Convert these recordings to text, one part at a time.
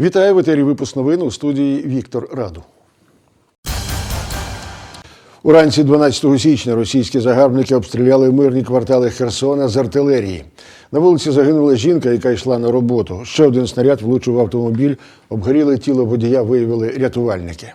Вітаю в етері випуск новин у студії Віктор Раду. Уранці 12 січня російські загарбники обстріляли мирні квартали Херсона з артилерії. На вулиці загинула жінка, яка йшла на роботу. Ще один снаряд влучив автомобіль. Обгоріле тіло водія виявили рятувальники.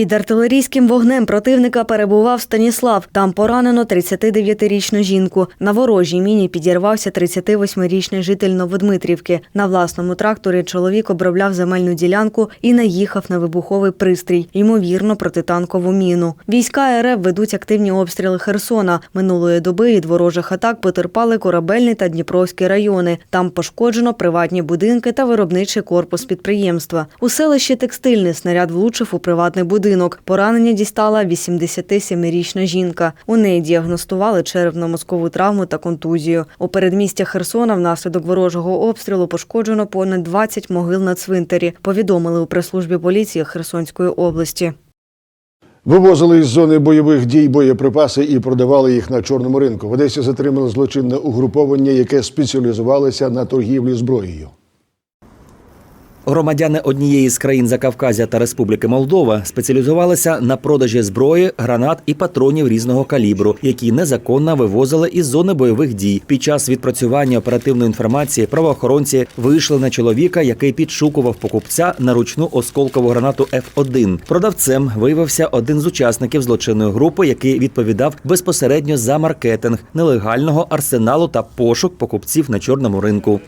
Під артилерійським вогнем противника перебував Станіслав. Там поранено 39-річну жінку. На ворожій міні підірвався 38-річний житель Новодмитрівки. На власному тракторі чоловік обробляв земельну ділянку і наїхав на вибуховий пристрій, ймовірно, протитанкову міну. Війська РФ ведуть активні обстріли Херсона. Минулої доби від ворожих атак потерпали Корабельний та Дніпровський райони. Там пошкоджено приватні будинки та виробничий корпус підприємства. У селищі Текстильне снаряд влучив у приватний будинок. Поранення дістала 87-річна жінка. У неї діагностували черепно-мозкову травму та контузію. У передмістя Херсона внаслідок ворожого обстрілу пошкоджено понад 20 могил на цвинтарі. Повідомили у прес-службі поліції Херсонської області. Вивозили із зони бойових дій боєприпаси і продавали їх на чорному ринку. В Одесі затримали злочинне угруповання, яке спеціалізувалося на торгівлі зброєю. Громадяни однієї з країн Закавказя та Республіки Молдова спеціалізувалися на продажі зброї, гранат і патронів різного калібру, які незаконно вивозили із зони бойових дій. Під час відпрацювання оперативної інформації правоохоронці вийшли на чоловіка, який підшукував покупця на ручну осколкову гранату F1. Продавцем виявився один з учасників злочинної групи, який відповідав безпосередньо за маркетинг нелегального арсеналу та пошук покупців на чорному ринку.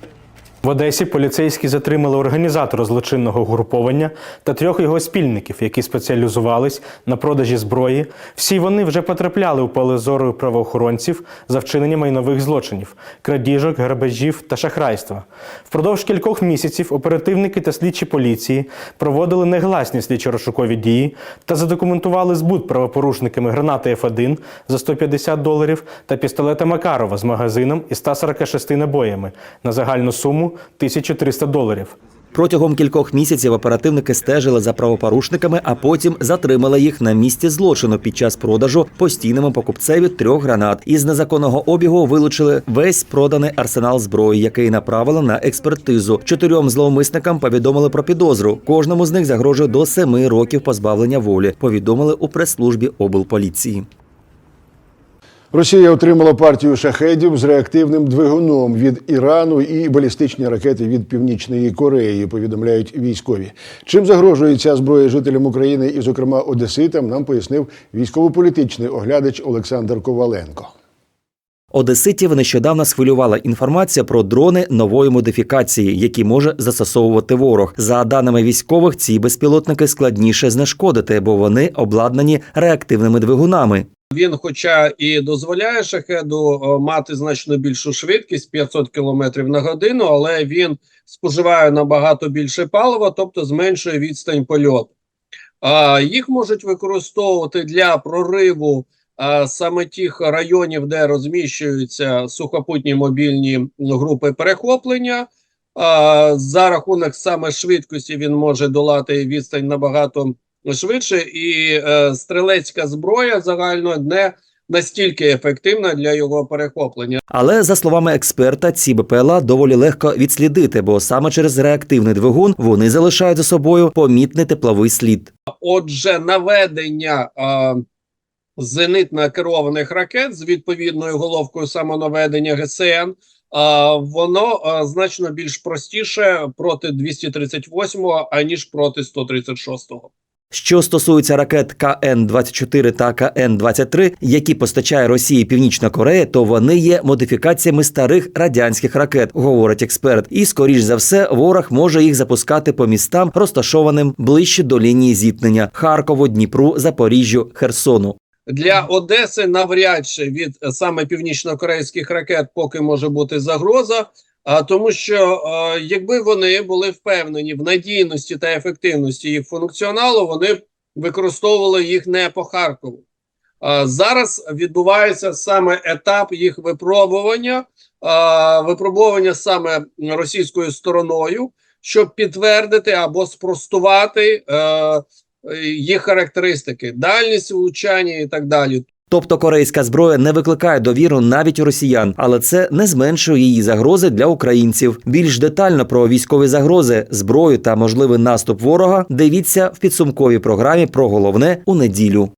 В Одесі поліцейські затримали організатора злочинного груповання та трьох його спільників, які спеціалізувались на продажі зброї. Всі вони вже потрапляли у поле зору правоохоронців за вчинення майнових злочинів, крадіжок, грабежів та шахрайства. Впродовж кількох місяців оперативники та слідчі поліції проводили негласні слідчо-розшукові дії та задокументували збут правопорушниками гранати F1 за 150 доларів та пістолета Макарова з магазином із 146 набоями на загальну суму 1300 доларів. Протягом кількох місяців оперативники стежили за правопорушниками, а потім затримали їх на місці злочину під час продажу постійному покупцеві трьох гранат. Із незаконного обігу вилучили весь проданий арсенал зброї, який направили на експертизу. Чотирьом зловмисникам повідомили про підозру. Кожному з них загрожує до семи років позбавлення волі. Повідомили у прес-службі облполіції. Росія отримала партію шахедів з реактивним двигуном від Ірану і балістичні ракети від Північної Кореї. Повідомляють військові. Чим загрожує ця зброя жителям України і, зокрема, одеситам, нам пояснив військово-політичний оглядач Олександр Коваленко. Одеситів нещодавно схвилювала інформація про дрони нової модифікації, які може застосовувати ворог. За даними військових, ці безпілотники складніше знешкодити, бо вони обладнані реактивними двигунами. Він, хоча і дозволяє шахеду е, мати значно більшу швидкість 500 км на годину, але він споживає набагато більше палива, тобто зменшує відстань польоту. А, Їх можуть використовувати для прориву а, саме тих районів, де розміщуються сухопутні мобільні групи перехоплення. А, За рахунок саме швидкості він може долати відстань набагато швидше, і е, стрілецька зброя загально не настільки ефективна для його перехоплення. Але за словами експерта, ці БПЛА доволі легко відслідити, бо саме через реактивний двигун вони залишають за собою помітний тепловий слід. Отже, наведення е, зенитно керованих ракет з відповідною головкою самонаведення ГСН. е, Воно значно більш простіше проти 238-го, аніж проти 136-го. Що стосується ракет КН-24 та КН-23, які постачає Росії Північна Корея, то вони є модифікаціями старих радянських ракет, говорить експерт. І скоріш за все, ворог може їх запускати по містам, розташованим ближче до лінії зіткнення Харкову, Дніпру, Запоріжжю, Херсону. Для Одеси навряд чи від саме північно-корейських ракет поки може бути загроза. А тому, що е, якби вони були впевнені в надійності та ефективності їх функціоналу, вони б використовували їх не по Харкову. А зараз відбувається саме етап їх випробування, а, випробування саме російською стороною, щоб підтвердити або спростувати е, їх характеристики, дальність влучання і так далі. Тобто корейська зброя не викликає довіру навіть у росіян, але це не зменшує її загрози для українців. Більш детально про військові загрози, зброю та можливий наступ ворога дивіться в підсумковій програмі про головне у неділю.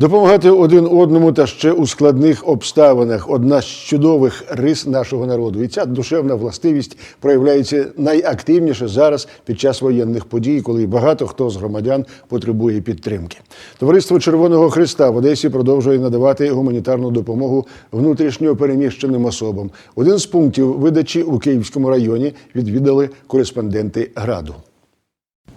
Допомагати один одному та ще у складних обставинах одна з чудових рис нашого народу. І ця душевна властивість проявляється найактивніше зараз під час воєнних подій, коли багато хто з громадян потребує підтримки. Товариство Червоного Христа в Одесі продовжує надавати гуманітарну допомогу внутрішньо переміщеним особам. Один з пунктів видачі у Київському районі відвідали кореспонденти граду.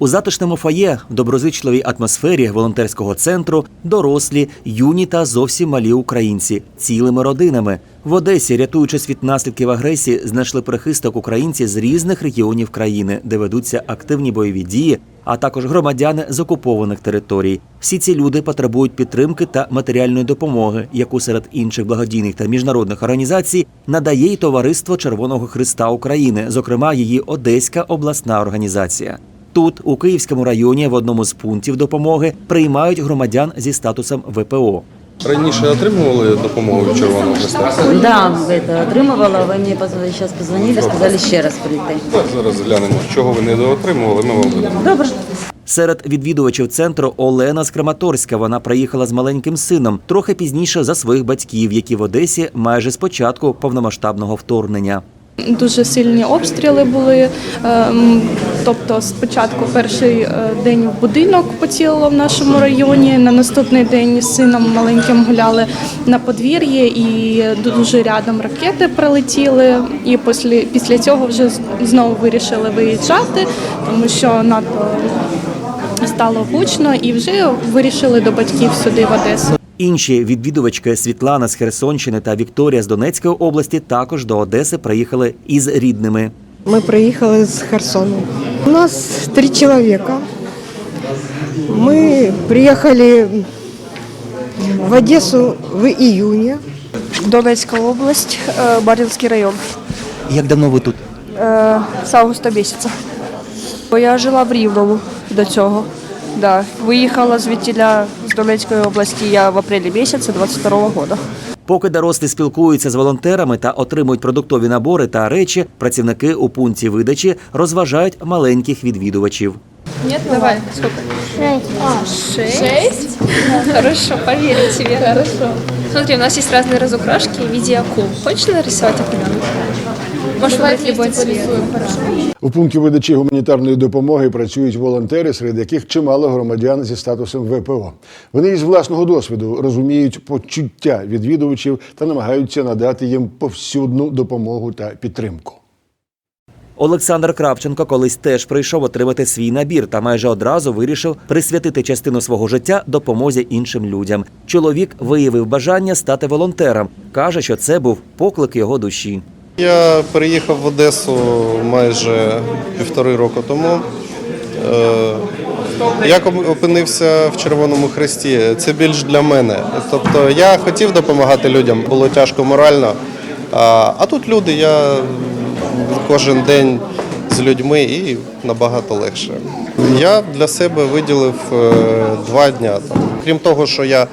У затишному фоє, в доброзичливій атмосфері волонтерського центру дорослі, юні та зовсім малі українці цілими родинами. В Одесі, рятуючись від наслідків агресії, знайшли прихисток українці з різних регіонів країни, де ведуться активні бойові дії, а також громадяни з окупованих територій. Всі ці люди потребують підтримки та матеріальної допомоги, яку серед інших благодійних та міжнародних організацій надає й товариство Червоного Христа України, зокрема її Одеська обласна організація. Тут, у Київському районі, в одному з пунктів допомоги приймають громадян зі статусом ВПО. Раніше отримували допомогу від Червоного Христа? Да, это отримувала. Ви мені зараз позвонили, сказали ще раз прийти. Так, зараз глянемо, чого ви не доотримували, ми вам видамо. Добре. Серед відвідувачів центру Олена з Краматорська. Вона приїхала з маленьким сином трохи пізніше за своїх батьків, які в Одесі майже з початку повномасштабного вторгнення. Дуже сильні обстріли були. Ем, Тобто, спочатку перший е, день в будинок поцілило в нашому районі. На наступний день з сином маленьким гуляли на подвір'ї, і дуже рядом ракети прилетіли. І після, після цього вже знову вирішили виїжджати, тому що надто стало гучно, і вже вирішили до батьків сюди в Одесу. Інші відвідувачки Світлана з Херсонщини та Вікторія з Донецької області також до Одеси приїхали із рідними. Мы приехали с Херсона. У нас три человека. Мы приехали в Одессу в июне. Донецька область, е, Барвінський район. Як давно ви тут? Е, З августа місяця. Бо я жила в Рівному до цього. Да. Виїхала звідтіля Донецької області я в апрелі місяці 22-го року. Поки дорослі спілкуються з волонтерами та отримують продуктові набори та речі, працівники у пункті видачі розважають маленьких відвідувачів. Нет, давай. Сколько? Шесть. Шесть? Хорошо, поверю тебе. Хорошо. Смотри, у нас есть разные разукрашки в виде акул. Хочешь нарисовать определенно? Любой цвет. У пункті видачі гуманітарної допомоги працюють волонтери, серед яких чимало громадян зі статусом ВПО. Вони із власного досвіду розуміють почуття відвідувачів та намагаються надати їм повсюдну допомогу та підтримку. Олександр Кравченко колись теж прийшов отримати свій набір та майже одразу вирішив присвятити частину свого життя допомозі іншим людям. Чоловік виявив бажання стати волонтером. каже, що це був поклик його душі. Я переїхав в Одесу майже півтори року тому. Е, Як опинився в Червоному Хресті? Це більш для мене. Тобто я хотів допомагати людям, було тяжко морально. А, тут люди, я кожен день з людьми і набагато легше. Я для себе виділив е, два дня. Там. Крім того, що я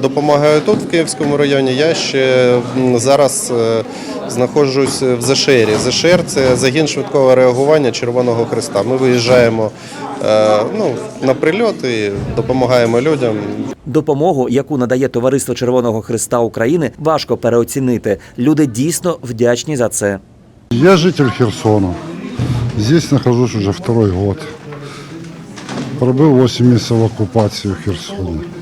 допомагаю тут, в Київському районі, я ще зараз е, знаходжусь в ЗШРі. ЗШР – це загін швидкого реагування Червоного Христа. Ми виїжджаємо е, ну, на прильот і допомагаємо людям. Допомогу, яку надає Товариство Червоного Христа України, важко переоцінити. Люди дійсно вдячні за це. Я житель Херсона. Здесь нахожусь уже второй год. Пробыл 8 месяцев в оккупации в Херсоне.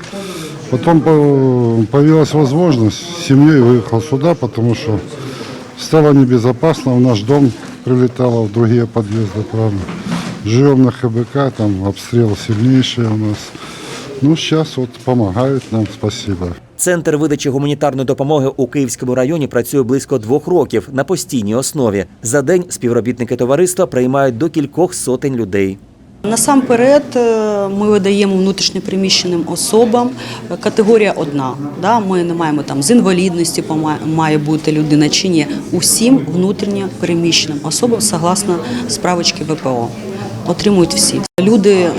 Потом по- появилась возможность, с семьей выехал сюда, потому что стало небезопасно. В наш дом прилетало, в другие подъезды, правда. Живем на ХБК, там обстрел сильнейший у нас. Ну, сейчас вот помогают нам, спасибо. Центр видачі гуманітарної допомоги у Київському районі працює близько двох років на постійній основі. За день співробітники товариства приймають до кількох сотень людей. Насамперед е, ми видаємо внутрішньопереміщеним особам е, категорія одна. Да? Ми не маємо там з інвалідності має бути людина чи ні. Усім внутрішньопереміщеним особам согласно справочки ВПО. Отримують всі. Люди е,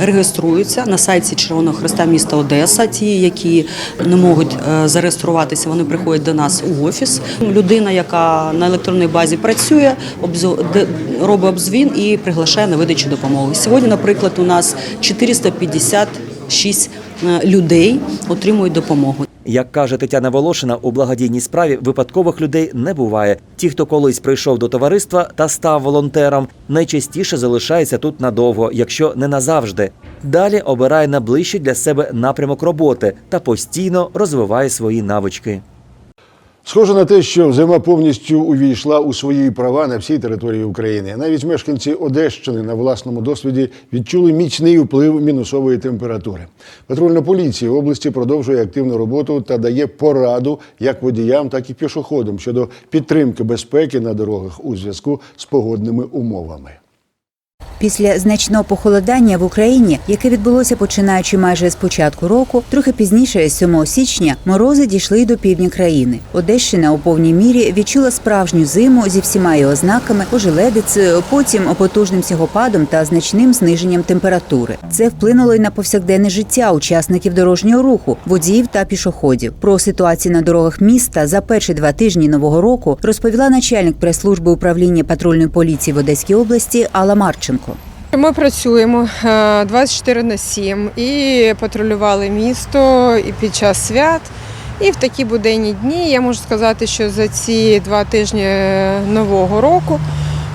реєструються на сайті Червоного Христа міста Одеса. Ті, які не можуть е, зареєструватися, вони приходять до нас у офіс. Людина, яка на електронній базі працює, робить обзвін і приглашає на видачу допомоги. Сьогодні, наприклад, у нас 456 е, людей отримують допомогу. Як каже Тетяна Волошина, у благодійній справі випадкових людей не буває. Ті, хто колись прийшов до товариства та став волонтером, найчастіше залишається тут надовго, якщо не назавжди. Далі обирає найближчий для себе напрямок роботи та постійно розвиває свої навички. Схоже на те, що зима повністю увійшла у свої права на всій території України. Навіть мешканці Одещини на власному досвіді відчули міцний вплив мінусової температури. Патрульна поліція області продовжує активну роботу та дає пораду як водіям, так і пішоходам щодо підтримки безпеки на дорогах у зв'язку з погодними умовами. Після значного похолодання в Україні, яке відбулося починаючи майже з початку року, трохи пізніше, 7 січня, морози дійшли й до півдня країни. Одещина у повній мірі відчула справжню зиму зі всіма її ознаками, ожеледицею, потім потужним снігопадом та значним зниженням температури. Це вплинуло й на повсякденне життя учасників дорожнього руху, водіїв та пішоходів. Про ситуацію на дорогах міста за перші два тижні нового року розповіла начальник прес-служби управління патрульної поліції в Одеській області Алла Марченко. Ми працюємо е, 24 на 7 і патрулювали місто і під час свят. І в такі буденні дні я можу сказати, що за ці два тижні е, нового року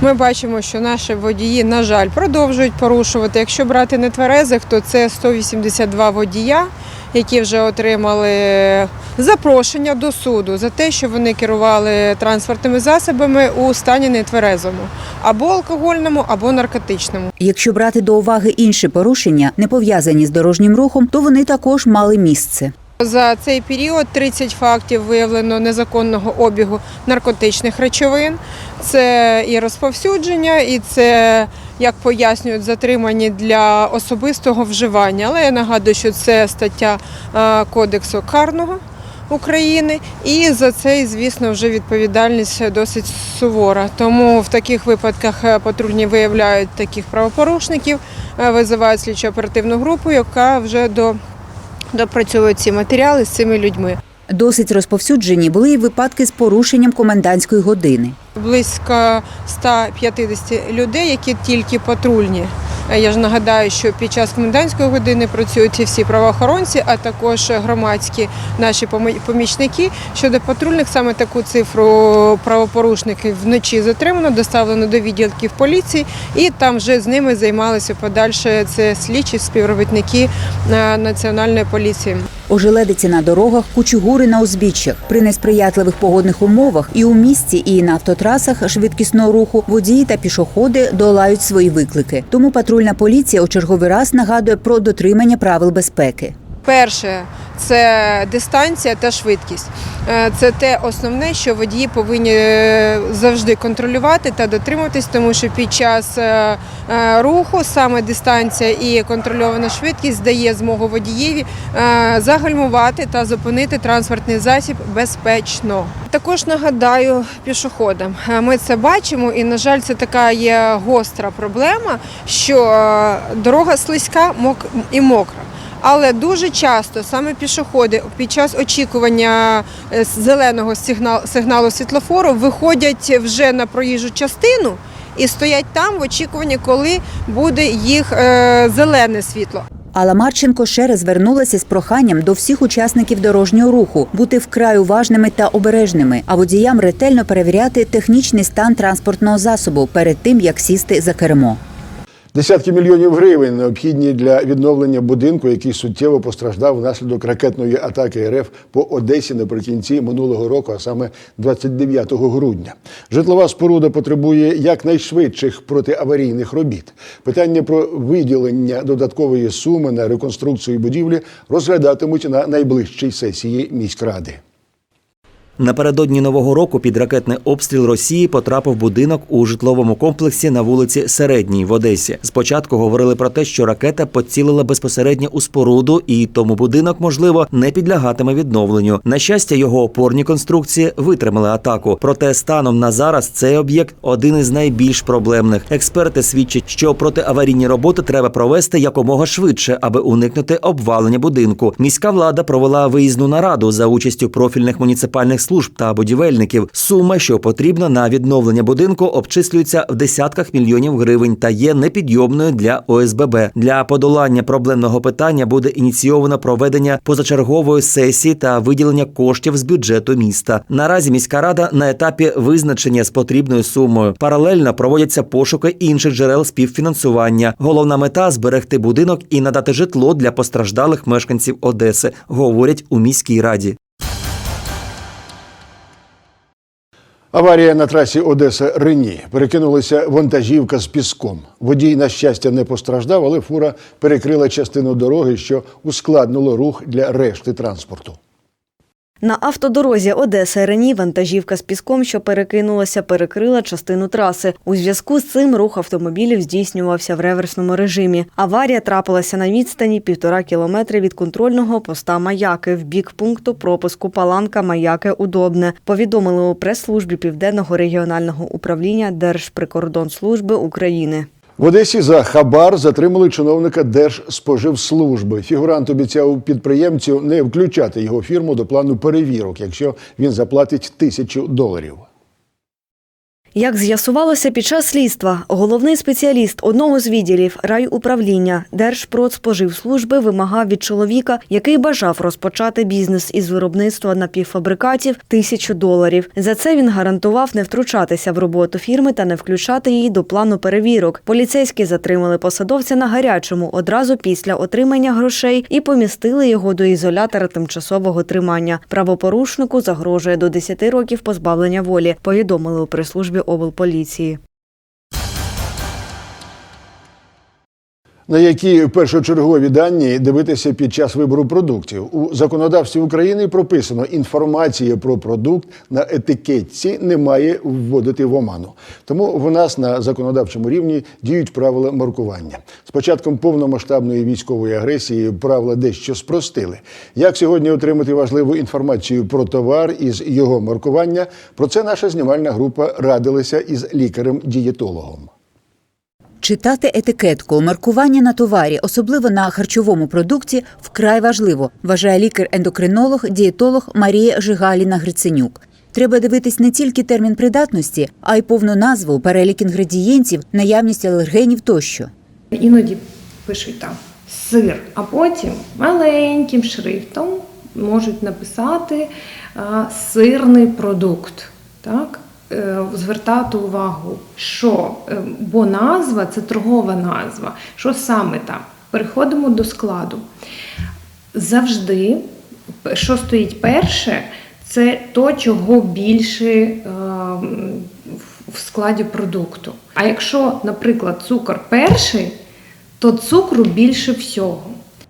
ми бачимо, що наші водії, на жаль, продовжують порушувати. Якщо брати нетверезих, то це 182 водія, які вже отримали запрошення до суду за те, що вони керували транспортними засобами у стані нетверезому або алкогольному, або наркотичному. Якщо брати до уваги інші порушення, не пов'язані з дорожнім рухом, то вони також мали місце. За цей період 30 фактів виявлено незаконного обігу наркотичних речовин. Це і розповсюдження, і це, як пояснюють, затримані для особистого вживання. Але я нагадую, що це стаття е, Кодексу карного. України, і за це, звісно, вже відповідальність досить сувора. Тому в таких випадках е, патрульні виявляють таких правопорушників, е, визивають слідчо оперативну групу, яка вже до допрацьовує ці матеріали з цими людьми. Досить розповсюджені були і випадки з порушенням комендантської години. Близько 150 людей, які тільки патрульні. Е, Я ж нагадаю, що під час комендантської години працюють всі правоохоронці, а також громадські наші помічники. Щодо патрульних, саме таку цифру правопорушників вночі затримано, доставлено до відділків поліції, і там вже з ними займалися подальше це слідчі співробітники е, національної поліції. Ожеледиці на дорогах, кучугури на узбіччях. При несприятливих погодних умовах і у місті, і на автотрасах швидкісного руху водії та пішоходи долають свої виклики. Тому патрульна поліція у черговий раз нагадує про дотримання правил безпеки. Перше це дистанція та швидкість. Е, Це те основне, що водії повинні е, завжди контролювати та дотримуватись, тому що під час е, руху саме дистанція і контрольована швидкість дає змогу водієві загальмувати та зупинити транспортний засіб безпечно. Також нагадаю пішоходам, ми це бачимо, і на жаль, це така є гостра проблема, що дорога слизька і мокра. Але дуже часто саме пішоходи під час очікування е, зеленого сигналу, сигналу світлофору виходять вже на проїжджу частину і стоять там в очікуванні, коли буде їх е, зелене світло. Алла Марченко ще раз звернулася з проханням до всіх учасників дорожнього руху бути вкрай уважними та обережними, а водіям ретельно перевіряти технічний стан транспортного засобу перед тим, як сісти за кермо. Десятки мільйонів гривень необхідні для відновлення будинку, який суттєво постраждав внаслідок ракетної атаки РФ по Одесі наприкінці минулого року, а саме 29 грудня. Житлова споруда потребує якнайшвидших протиаварійних робіт. Питання про виділення додаткової суми на реконструкцію будівлі розглядатимуть на найближчій сесії міськради. Напередодні нового року під ракетний обстріл Росії потрапив будинок у житловому комплексі на вулиці Середній в Одесі. Спочатку говорили про те, що ракета поцілила безпосередньо у споруду, і тому будинок, можливо, не підлягатиме відновленню. На щастя, його опорні конструкції витримали атаку. Проте станом на зараз цей об'єкт один із найбільш проблемних. Експерти свідчать, що протиаварійні роботи треба провести якомога швидше, аби уникнути обвалення будинку. Міська влада провела виїзну нараду за участю профільних муніципальних служб та будівельників. Сума, що потрібна на відновлення будинку, обчислюється в десятках мільйонів гривень та є непідйомною для ОСББ. Для подолання проблемного питання буде ініційовано проведення позачергової сесії та виділення коштів з бюджету міста. Наразі міська рада на етапі визначення з потрібною сумою. Паралельно проводяться пошуки інших джерел співфінансування. Головна мета зберегти будинок і надати житло для постраждалих мешканців Одеси, говорять у міській раді. Аварія на трасі Одеса Рені. Перекинулася вантажівка з піском. Водій, на щастя, не постраждав, але фура перекрила частину дороги, що ускладнило рух для решти транспорту. На автодорозі Одеса Рені вантажівка з піском, що перекинулася, перекрила частину траси. У зв'язку з цим рух автомобілів здійснювався в реверсному режимі. Аварія трапилася на відстані півтора кілометри від контрольного поста Маяки в бік пункту пропуску Паланка Маяки Удобне. Повідомили у прес-службі Південного регіонального управління Держприкордонслужби України. В Одесі за хабар затримали чиновника Держспоживслужби. Фігурант обіцяв підприємцю не включати його фірму до плану перевірок, якщо він заплатить тисячу доларів. Як з'ясувалося під час слідства, головний спеціаліст одного з відділів райуправління Держпродспоживслужби вимагав від чоловіка, який бажав розпочати бізнес із виробництва напівфабрикатів, тисячу доларів. За це він гарантував не втручатися в роботу фірми та не включати її до плану перевірок. Поліцейські затримали посадовця на гарячому одразу після отримання грошей і помістили його до ізолятора тимчасового тримання. Правопорушнику загрожує до 10 років позбавлення волі. Повідомили у прес-службі облполіції. На які першочергові дані дивитися під час вибору продуктів у законодавстві України прописано інформація про продукт на етикетці не має вводити в оману. Тому в нас на законодавчому рівні діють правила маркування. З початком повномасштабної військової агресії правила дещо спростили. Як сьогодні отримати важливу інформацію про товар із його маркування? Про це наша знімальна група радилася із лікарем-дієтологом. Читати етикетку, маркування на товарі, особливо на харчовому продукті, вкрай важливо, вважає лікар-ендокринолог, дієтолог Марія Жигаліна Гриценюк. Треба дивитись не тільки термін придатності, а й повну назву, перелік інгредієнтів, наявність алергенів тощо. Іноді пишуть там сир, а потім маленьким шрифтом можуть написати сирний продукт. Так? Е, Звертати увагу, що, е, бо назва це торгова назва. Що саме там? Переходимо до складу. Завжди, що стоїть перше, це то, чого більше е, в складі продукту. А якщо, наприклад, цукор перший, то цукру більше всього.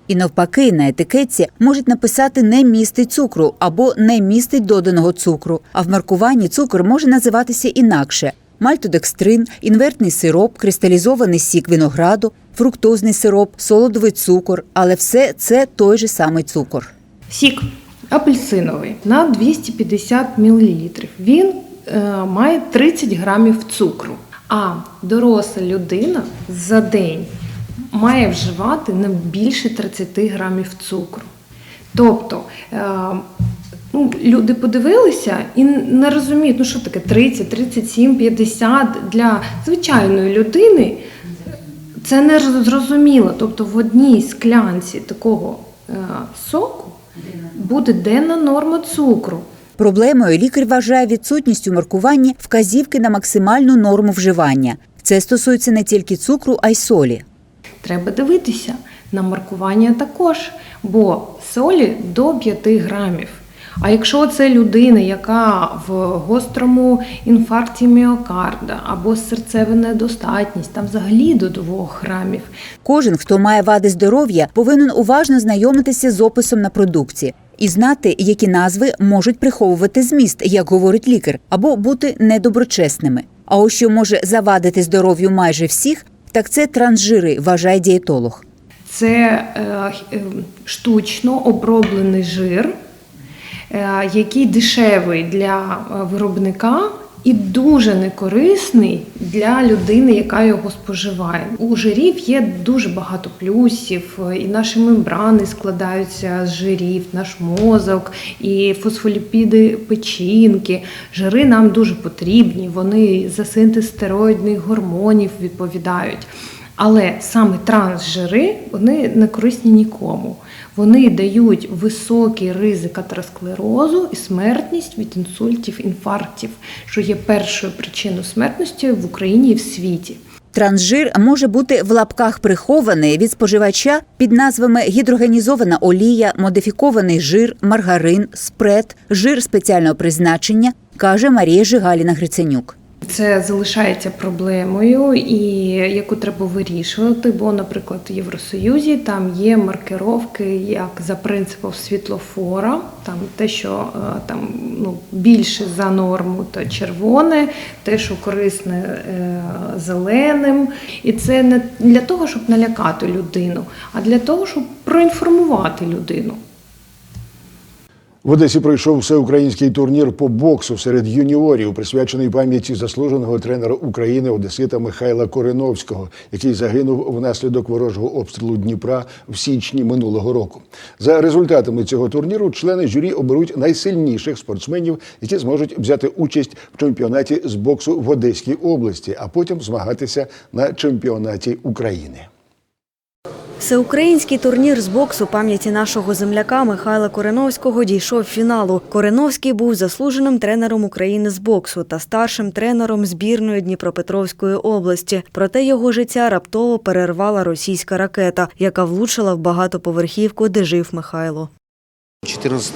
І навпаки, на етикетці можуть написати не містить цукру або не містить доданого цукру. А в маркуванні цукор може називатися інакше: мальтодекстрин, інвертний сироп, кристалізований сік винограду, фруктозний сироп, солодовий цукор. Але все це той же самий цукор. Сік апельсиновий на 250 мл. Він е, має 30 грамів цукру. А доросла людина за день має вживати не більше 30 грамів цукру. Тобто е, ну, люди подивилися і не розуміють, ну що таке 30, 37, 50 для звичайної людини. Це не зрозуміло. Тобто в одній склянці такого е, соку буде денна норма цукру. Проблемою лікар вважає відсутність у маркуванні вказівки на максимальну норму вживання. Це стосується не тільки цукру, а й солі. Треба дивитися на маркування також, бо солі до 5 грамів. А якщо це людина, яка в гострому інфаркті міокарда або серцева недостатність, там взагалі до 2 грамів. Кожен, хто має вади здоров'я, повинен уважно знайомитися з описом на продукті. і знати, які назви можуть приховувати зміст, як говорить лікар, або бути недоброчесними. А ось що може завадити здоров'ю майже всіх, так це трансжири, вважає дієтолог. Це е, е, штучно оброблений жир, е, який дешевий для виробника і дуже некорисний для людини, яка його споживає. У жирів є дуже багато плюсів, е, і наші мембрани складаються з жирів, наш мозок, і фосфоліпіди печінки. Жири нам дуже потрібні, вони за синтез стероїдних гормонів відповідають. Але саме трансжири вони не корисні нікому. Вони дають високий ризик атеросклерозу і смертність від інсультів, інфарктів, що є першою причиною смертності в Україні і в світі. Трансжир може бути в лапках прихований від споживача під назвами гідрогенізована олія, модифікований жир, маргарин, спред, жир спеціального призначення, каже Марія Жигаліна Гриценюк. Це залишається проблемою, і яку треба вирішувати. Бо, наприклад, в Євросоюзі там є маркировки як за принципом світлофора, там те, що е, там ну більше за норму, то червоне, те, що корисне е, зеленим. І це не для того, щоб налякати людину, а для того, щоб проінформувати людину. В Одесі пройшов всеукраїнський турнір по боксу серед юніорів, присвячений пам'яті заслуженого тренера України Одесита Михайла Кореновського, який загинув внаслідок ворожого обстрілу Дніпра в січні минулого року. За результатами цього турніру члени журі оберуть найсильніших спортсменів, які зможуть взяти участь в чемпіонаті з боксу в Одеській області, а потім змагатися на чемпіонаті України. Всеукраїнський турнір з боксу пам'яті нашого земляка Михайла Кореновського дійшов фіналу. Кореновський був заслуженим тренером України з боксу та старшим тренером збірної Дніпропетровської області. Проте його життя раптово перервала російська ракета, яка влучила в багатоповерхівку, де жив Михайло. 14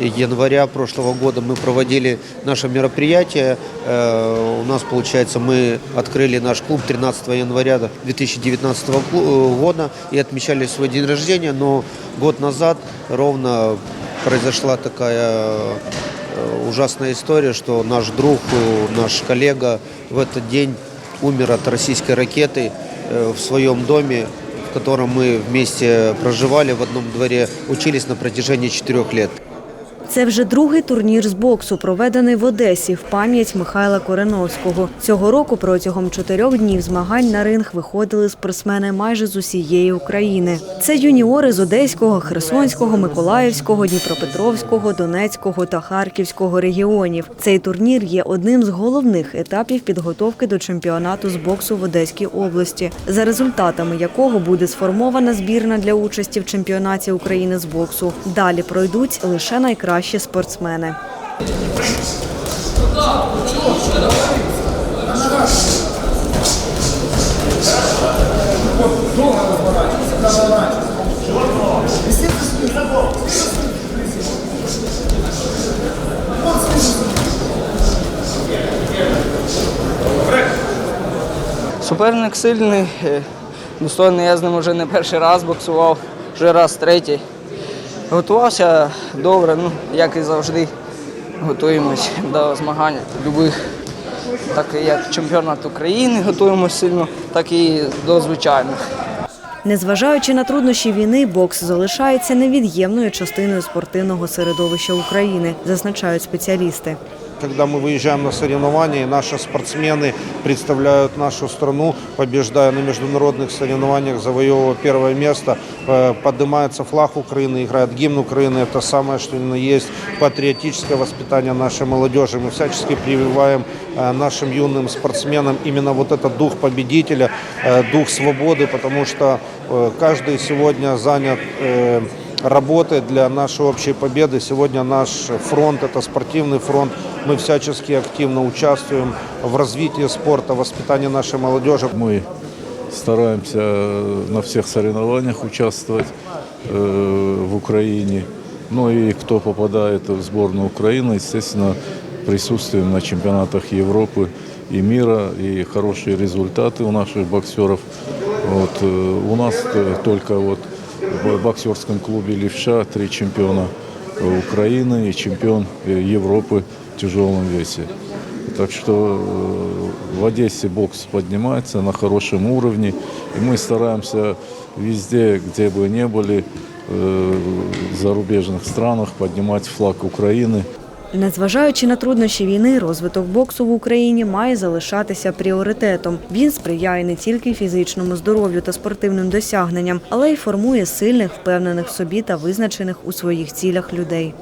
января прошлого года мы проводили наше мероприятие. Э, У нас, получается, мы открыли наш клуб 13 января 2019 клу- года и отмечали свой день рождения, но год назад ровно произошла такая э, ужасная история, что наш друг, э, наш коллега в этот день умер от российской ракеты э, в своем доме, котором мы вместе проживали в одном дворе, учились на протяжении четырех лет. Це вже другий турнір з боксу, проведений в Одесі в пам'ять Михайла Кореновського. Цього року протягом чотирьох днів змагань на ринг виходили спортсмени майже з усієї України. Це юніори з Одеського, Херсонського, Миколаївського, Дніпропетровського, Донецького та Харківського регіонів. Цей турнір є одним з головних етапів підготовки до чемпіонату з боксу в Одеській області, за результатами якого буде сформована збірна для участі в чемпіонаті України з боксу. Далі пройдуть лише найкращі спортсмени. Суперник сильний, е, достойний, я з ним вже не перший раз боксував, вже раз третій. Готувався добре, ну, як і завжди. Готуємось до змагань любих, так як чемпіонат України готуємося сильно, так і до звичайних. Незважаючи на труднощі війни, бокс залишається невід'ємною частиною спортивного середовища України, зазначають спеціалісти Когда мы выезжаем на соревнования, и наши спортсмены представляют нашу страну, побеждая на международных соревнованиях, завоевывая первое место, э, поднимается флаг Украины, играет гимн Украины. Это самое, что именно есть патриотическое воспитание нашей молодежи. Мы всячески прививаем э, нашим юным спортсменам именно вот этот дух победителя, э, дух свободы, потому что э, каждый сегодня занят э, работы для нашей общей победы. Сегодня наш фронт – это спортивный фронт. Мы всячески активно участвуем в развитии спорта, воспитании нашей молодежи. Мы стараемся на всех соревнованиях участвовать э, в Украине. Ну и кто попадает в сборную Украины, естественно, присутствуем на чемпионатах Европы и мира, и хорошие результаты у наших боксеров. Вот, э, у нас э, только вот в боксерском клубе «Левша» три чемпиона Украины и чемпион э, Европы в тяжелом весе. Так что э, в Одессе бокс поднимается на хорошем уровне, и мы стараемся везде, где бы ни были, э, в зарубежных странах поднимать флаг Украины. Незважаючи на труднощі війни, розвиток боксу в Україні має залишатися пріоритетом. Він сприяє не тільки фізичному здоров'ю та спортивним досягненням, але й формує сильних, впевнених в собі та визначених у своїх цілях людей.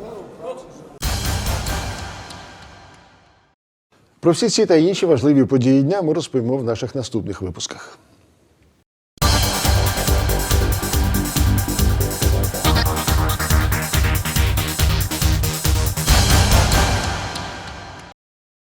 Про всі ці та інші важливі події дня ми розповімо в наших наступних випусках.